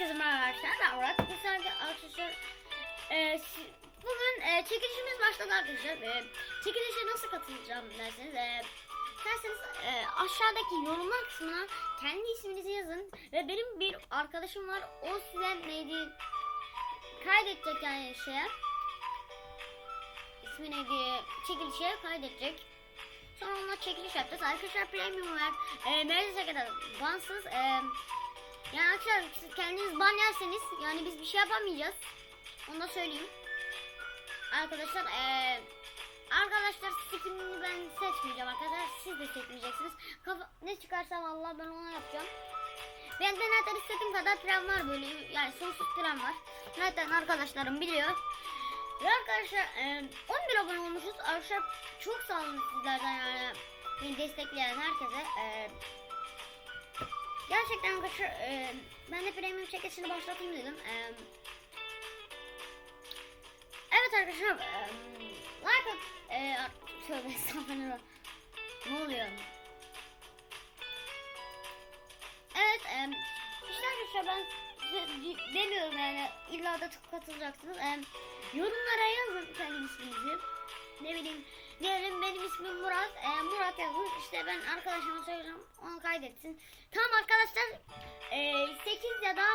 Herkese merhaba arkadaşlar. Ben Murat. Biz arkadaşlar e, bugün e, çekilişimiz başladı arkadaşlar. E, çekilişe nasıl katılacağım derseniz e, derseniz e, aşağıdaki yorumlar kısmına kendi isminizi yazın ve benim bir arkadaşım var. O size neydi kaydedecek yani şeye ismi neydi çekilişe kaydedecek. Sonra onunla çekiliş yapacağız. Arkadaşlar premium var. E, neredeyse kadar bansız. E, yani arkadaşlar siz kendiniz ban yerseniz yani biz bir şey yapamayacağız. Onu da söyleyeyim. Arkadaşlar eee arkadaşlar skinini ben seçmeyeceğim arkadaşlar. Siz de seçmeyeceksiniz. Kafa, ne çıkarsa vallahi ben ona yapacağım. Ben de zaten istediğim kadar plan var böyle yani sonsuz plan var. Zaten arkadaşlarım biliyor. Ve arkadaşlar eee 11 abone olmuşuz. Arkadaşlar çok sağ olun sizlerden yani beni destekleyen herkese. Gerçekten arkadaşlar e, ben de premium çekişini başlatayım dedim. E, evet arkadaşlar e, like at, e, tövbe estağfurullah. Ne oluyor? Evet e, işte arkadaşlar ben demiyorum yani illa da katılacaksınız. E, yorumlara yazın kendi isminizi. Ne bileyim diyelim benim ismim Murat. E, Murat yazın. İşte ben arkadaşıma söyleyeceğim. Onu kaydetsin. Tamam arkadaşlar. E, 8 ya da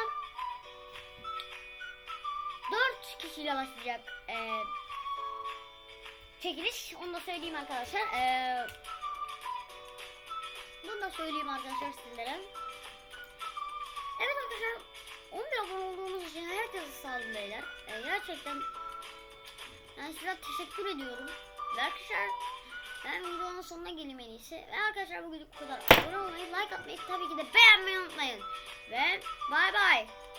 4 kişiyle başlayacak e, çekiliş. Onu da söyleyeyim arkadaşlar. E, bunu da söyleyeyim arkadaşlar sizlere. Evet arkadaşlar 11 abone olduğunuz için herkese sağ olun beyler. E, gerçekten ben size teşekkür ediyorum. Ve arkadaşlar ben videonun sonuna geleyim en. Ve arkadaşlar bugün bu kadar. Abone olmayı, like atmayı tabii ki de beğenmeyi unutmayın. Ve bay bay.